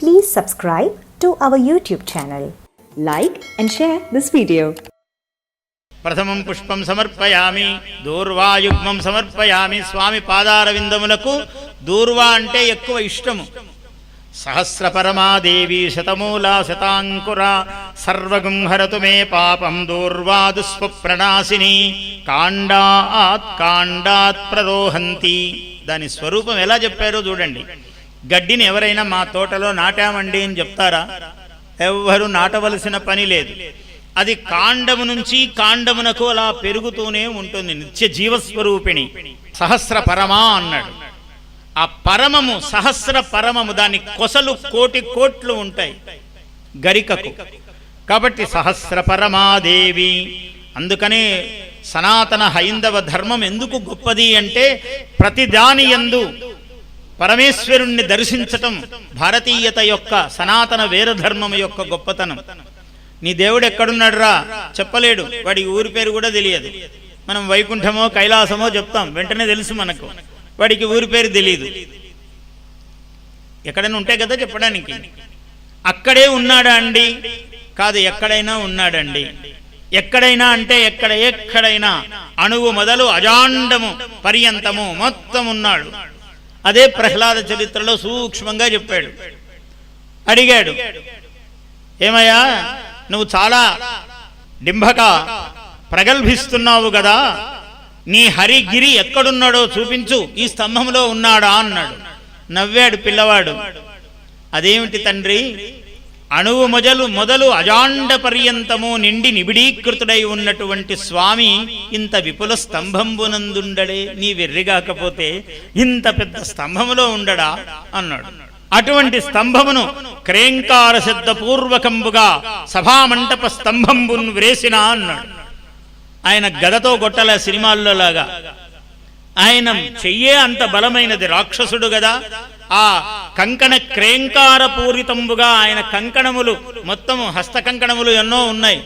Please subscribe to our YouTube channel. Like and share this video. ప్రథమం పుష్పం సమర్పయామి దూర్వాయుగ్మం సమర్పయామి స్వామి పాదారవిందములకు దూర్వా అంటే ఎక్కువ ఇష్టము సహస్ర పరమాదేవి శతమూలా శతాంకుర సర్వగుంహరతు మే పాపం దూర్వా దుస్వప్రణాశిని కాండాత్ కాండాత్ ప్రరోహంతి దాని స్వరూపం ఎలా చెప్పారో చూడండి గడ్డిని ఎవరైనా మా తోటలో నాటామండి అని చెప్తారా? ఎవ్వరు నాటవలసిన పని లేదు. అది కాండము నుంచి కాండమునకు అలా పెరుగుతూనే ఉంటుంది. నిత్య జీవస్వరూపిణి. సహస్ర పరమా అన్నాడు. ఆ పరమము సహస్ర పరమము దాని కొసలు కోటి కోట్లు ఉంటాయి గరికకు. కాబట్టి సహస్ర పరమాదేవి. అందుకనే సనాతన హైందవ ధర్మం ఎందుకు గొప్పది అంటే ప్రతిదాని ఎందు పరమేశ్వరుణ్ణి దర్శించటం భారతీయత యొక్క సనాతన వేరధర్మం యొక్క గొప్పతనం. నీ దేవుడు ఎక్కడున్నాడు రా చెప్పలేడు. వాడి ఊరి పేరు కూడా తెలియదు. మనం వైకుంఠమో కైలాసమో చెప్తాం. వెంటనే తెలుసు మనకు. వాడికి ఊరి పేరు తెలియదు ఎక్కడైనా ఉంటే కదా చెప్పడానికి. అక్కడే ఉన్నాడా అండి? కాదు ఎక్కడైనా ఉన్నాడండి. ఎక్కడైనా అంటే ఎక్కడ ఎక్కడైనా అణువు మొదలు అజాండము పర్యంతము మొత్తం ఉన్నాడు. అదే ప్రహ్లాద చరిత్రలో సూక్ష్మంగా చెప్పాడు. అడిగాడు ఏమయ్యా నువ్వు చాలా డింభక ప్రగల్భిస్తున్నావు కదా నీ హరిగిరి ఎక్కడున్నాడో చూపించు ఈ స్తంభంలో ఉన్నాడా అన్నాడు. నవ్వాడు పిల్లవాడు. అదేమిటి తండ్రి అణువు మొదలు మొదలు అజాండ పర్యంతము నిండి నిబిడీకృతుడై ఉన్నటువంటి స్వామి ఇంత విపుల స్తంభంబునందుండడే నీ వెర్రిగాకపోతే ఇంత పెద్ద స్తంభములో ఉండడా? అన్నాడు. అటువంటి స్తంభమును క్రేంకార శబ్దపూర్వకంబుగా సభామంటప స్తంభంబున్ వ్రేసిన అన్నాడు. ఆయన గదతో గొట్టల సినిమాల్లో లాగా ఆయన చెయ్యే అంత బలమైనది రాక్షసుడు గదా? ఆ కంకణ క్రేంకార పూరితంబుగా ఆయన కంకణములు మొత్తము హస్త కంకణములు ఎన్నో ఉన్నాయి.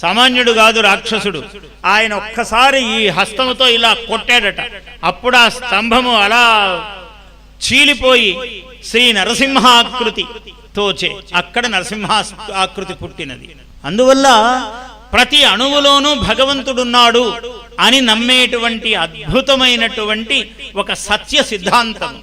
సామాన్యుడు కాదు రాక్షసుడు. ఆయన ఒక్కసారి ఈ హస్తముతో ఇలా కొట్టాడట. అప్పుడు ఆ స్తంభము అలా చీలిపోయి శ్రీ నరసింహ ఆకృతి తోచే. అక్కడ నరసింహ ఆకృతి పుట్టినది. అందువల్ల ప్రతి అణువులోనూ భగవంతుడున్నాడు అని నమ్మేటువంటి అద్భుతమైనటువంటి ఒక సత్య సిద్ధాంతం.